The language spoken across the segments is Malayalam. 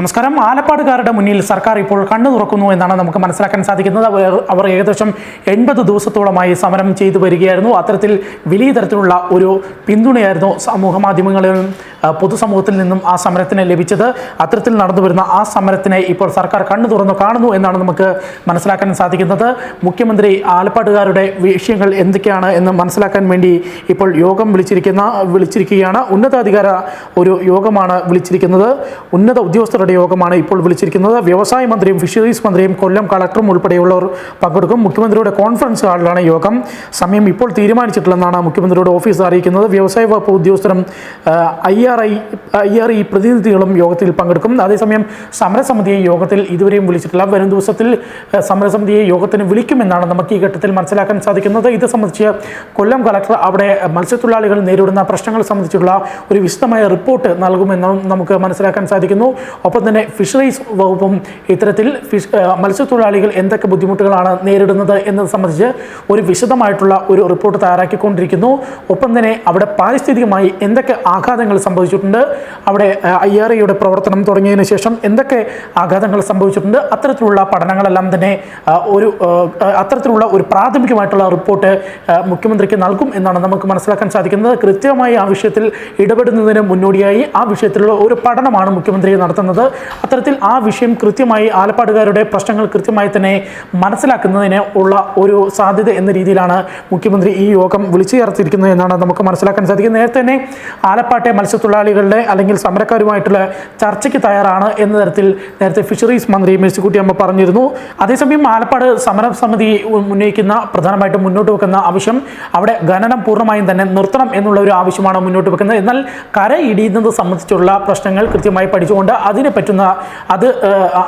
നമസ്കാരം. ആലപ്പാടുകാരുടെ മുന്നിൽ സർക്കാർ ഇപ്പോൾ കണ്ണു തുറക്കുന്നു എന്നാണ് നമുക്ക് മനസ്സിലാക്കാൻ സാധിക്കുന്നത്. അവർ- ഏകദേശം എൺപത് ദിവസത്തോളമായി സമരം ചെയ്തു വരികയായിരുന്നു. അത്തരത്തിൽ വലിയ തരത്തിലുള്ള ഒരു പിന്തുണയായിരുന്നു സമൂഹ മാധ്യമങ്ങളിലും പൊതുസമൂഹത്തിൽ നിന്നും ആ സമരത്തിന് ലഭിച്ചത്. അത്തരത്തിൽ നടന്നു വരുന്ന ആ സമരത്തിനെ ഇപ്പോൾ സർക്കാർ കണ്ണു തുറന്നു കാണുന്നു എന്നാണ് നമുക്ക് മനസ്സിലാക്കാൻ സാധിക്കുന്നത്. മുഖ്യമന്ത്രി ആലപ്പാടുകാരുടെ വിഷയങ്ങൾ എന്തൊക്കെയാണ് എന്ന് മനസ്സിലാക്കാൻ വേണ്ടി ഇപ്പോൾ യോഗം വിളിച്ചിരിക്കുന്ന വിളിച്ചിരിക്കുകയാണ്. ഉന്നതാധികാര ഒരു യോഗമാണ് വിളിച്ചിരിക്കുന്നത്. ഉന്നത ഉദ്യോഗസ്ഥരുടെ യോഗമാണ് ഇപ്പോൾ വിളിച്ചിരിക്കുന്നത്. വ്യവസായ മന്ത്രിയും ഫിഷറീസ് മന്ത്രിയും കൊല്ലം കളക്ടറും ഉൾപ്പെടെയുള്ളവർ പങ്കെടുക്കും. മുഖ്യമന്ത്രിയുടെ കോൺഫറൻസ് ഹാളിലാണ് യോഗം. സമയം ഇപ്പോൾ തീരുമാനിച്ചിട്ടില്ലെന്നാണ് മുഖ്യമന്ത്രിയുടെ ഓഫീസ് അറിയിക്കുന്നത്. വ്യവസായ വകുപ്പ് ഉദ്യോഗസ്ഥരും I R I I R E പ്രതിനിധികളും യോഗത്തിൽ പങ്കെടുക്കും. അതേസമയം സമരസമിതിയെ യോഗത്തിൽ ഇതുവരെയും വിളിച്ചിട്ടില്ല. വരും ദിവസത്തിൽ സമരസമിതിയെ യോഗത്തിന് വിളിക്കുമെന്നാണ് നമുക്ക് ഈ ഘട്ടത്തിൽ മനസ്സിലാക്കാൻ സാധിക്കുന്നത്. ഇത് സംബന്ധിച്ച് കൊല്ലം കളക്ടർ അവിടെ മത്സ്യത്തൊഴിലാളികൾ നേരിടുന്ന പ്രശ്നങ്ങൾ സംബന്ധിച്ചുള്ള ഒരു വിശദമായ റിപ്പോർട്ട് നൽകുമെന്നും നമുക്ക് മനസ്സിലാക്കാൻ സാധിക്കുന്നു. ഒപ്പം തന്നെ ഫിഷറീസ് വകുപ്പും ഇത്തരത്തിൽ ഫിഷ് മത്സ്യത്തൊഴിലാളികൾ എന്തൊക്കെ ബുദ്ധിമുട്ടുകളാണ് നേരിടുന്നത് എന്നത് സംബന്ധിച്ച് ഒരു വിശദമായിട്ടുള്ള ഒരു റിപ്പോർട്ട് തയ്യാറാക്കിക്കൊണ്ടിരിക്കുന്നു. ഒപ്പം തന്നെ അവിടെ പാരിസ്ഥിതികമായി എന്തൊക്കെ ആഘാതങ്ങൾ സംഭവിച്ചിട്ടുണ്ട് അവിടെ ഐ ആർ ഐയുടെ പ്രവർത്തനം തുടങ്ങിയതിന് ശേഷം എന്തൊക്കെ ആഘാതങ്ങൾ സംഭവിച്ചിട്ടുണ്ട് അത്തരത്തിലുള്ള പഠനങ്ങളെല്ലാം തന്നെ ഒരു അത്തരത്തിലുള്ള ഒരു പ്രാഥമികമായിട്ടുള്ള റിപ്പോർട്ട് മുഖ്യമന്ത്രിക്ക് നൽകും എന്നാണ് നമുക്ക് മനസ്സിലാക്കാൻ സാധിക്കുന്നത്. കൃത്യമായി ആ വിഷയത്തിൽ ഇടപെടുന്നതിന് മുന്നോടിയായി ആ വിഷയത്തിലുള്ള ഒരു പഠനമാണ് മുഖ്യമന്ത്രി നടത്തുന്നത്. അത്തരത്തിൽ ആ വിഷയം കൃത്യമായി ആലപ്പാടുകാരുടെ പ്രശ്നങ്ങൾ കൃത്യമായി തന്നെ മനസ്സിലാക്കുന്നതിന് ഉള്ള ഒരു സാധ്യത എന്ന രീതിയിലാണ് മുഖ്യമന്ത്രി ഈ യോഗം വിളിച്ചു ചേർത്തിരിക്കുന്നത് എന്നാണ് നമുക്ക് മനസ്സിലാക്കാൻ സാധിക്കുന്നത്. നേരത്തെ തന്നെ ആലപ്പാട്ടെ മത്സ്യത്തൊഴിലാളികളുടെ അല്ലെങ്കിൽ സമരക്കാരുമായിട്ടുള്ള ചർച്ചയ്ക്ക് തയ്യാറാണ് എന്ന തരത്തിൽ നേരത്തെ ഫിഷറീസ് മന്ത്രി മേഴ്സിക്കുട്ടിയമ്മ പറഞ്ഞിരുന്നു. അതേസമയം ആലപ്പാട് സമരസമിതി ഉന്നയിക്കുന്ന പ്രധാനമായിട്ടും മുന്നോട്ട് വെക്കുന്ന ആവശ്യം അവിടെ ഖനനം പൂർണമായും തന്നെ നിർത്തണം എന്നുള്ള ഒരു ആവശ്യമാണ് മുന്നോട്ട് വെക്കുന്നത്. എന്നാൽ കര ഇടിയുന്നത് സംബന്ധിച്ചുള്ള പ്രശ്നങ്ങൾ കൃത്യമായി പഠിച്ചുകൊണ്ട് അതിനെ പറ്റുന്ന അത്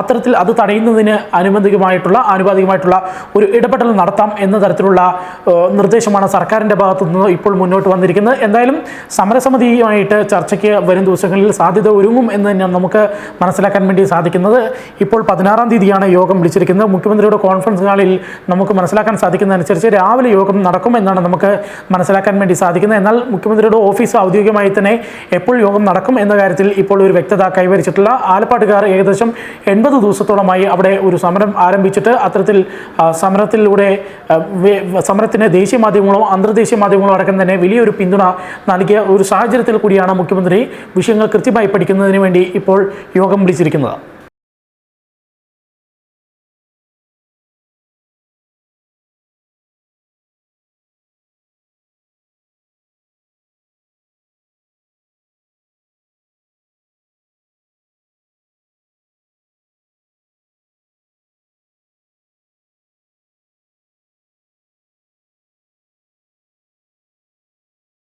അത്തരത്തിൽ അത് തടയുന്നതിന് അനുബന്ധികമായിട്ടുള്ള ആനുപാതികമായിട്ടുള്ള ഒരു ഇടപെടൽ നടത്താം എന്ന തരത്തിലുള്ള നിർദ്ദേശമാണ് സർക്കാരിന്റെ ഭാഗത്തു നിന്ന് ഇപ്പോൾ മുന്നോട്ട് വന്നിരിക്കുന്നത്. എന്തായാലും സമരസമിതിയുമായിട്ട് ചർച്ചയ്ക്ക് വരും ദിവസങ്ങളിൽ സാധ്യത ഒരുങ്ങും എന്ന് തന്നെയാണ് നമുക്ക് മനസ്സിലാക്കാൻ വേണ്ടി സാധിക്കുന്നത്. ഇപ്പോൾ പതിനാറാം തീയതിയാണ് യോഗം വിളിച്ചിരിക്കുന്നത്. മുഖ്യമന്ത്രിയുടെ കോൺഫറൻസ് ഹാളിൽ നമുക്ക് മനസ്സിലാക്കാൻ സാധിക്കുന്നതനുസരിച്ച് രാവിലെ യോഗം നടക്കുമെന്നാണ് നമുക്ക് മനസ്സിലാക്കാൻ വേണ്ടി സാധിക്കുന്നത്. എന്നാൽ മുഖ്യമന്ത്രിയുടെ ഓഫീസ് ഔദ്യോഗികമായി തന്നെ എപ്പോൾ യോഗം നടക്കും എന്ന കാര്യത്തിൽ ഇപ്പോൾ ഒരു വ്യക്തത കൈവരിച്ചിട്ടില്ല. ആലപ്പാട്ടുകാർ ഏകദേശം എൺപത് ദിവസത്തോളമായി അവിടെ ഒരു സമരം ആരംഭിച്ചിട്ട് അത്തരത്തിൽ സമരത്തിലൂടെ സമരത്തിന് ദേശീയ മാധ്യമങ്ങളോ അന്തർദേശീയ മാധ്യമങ്ങളോ അടക്കം തന്നെ വലിയൊരു പിന്തുണ നൽകിയ ഒരു സാഹചര്യത്തിൽ കൂടിയാണ് മുഖ്യമന്ത്രി വിഷയങ്ങൾ കൃത്യമായി പഠിക്കുന്നതിന് വേണ്ടി ഇപ്പോൾ യോഗം വിളിച്ചിരിക്കുന്നത്.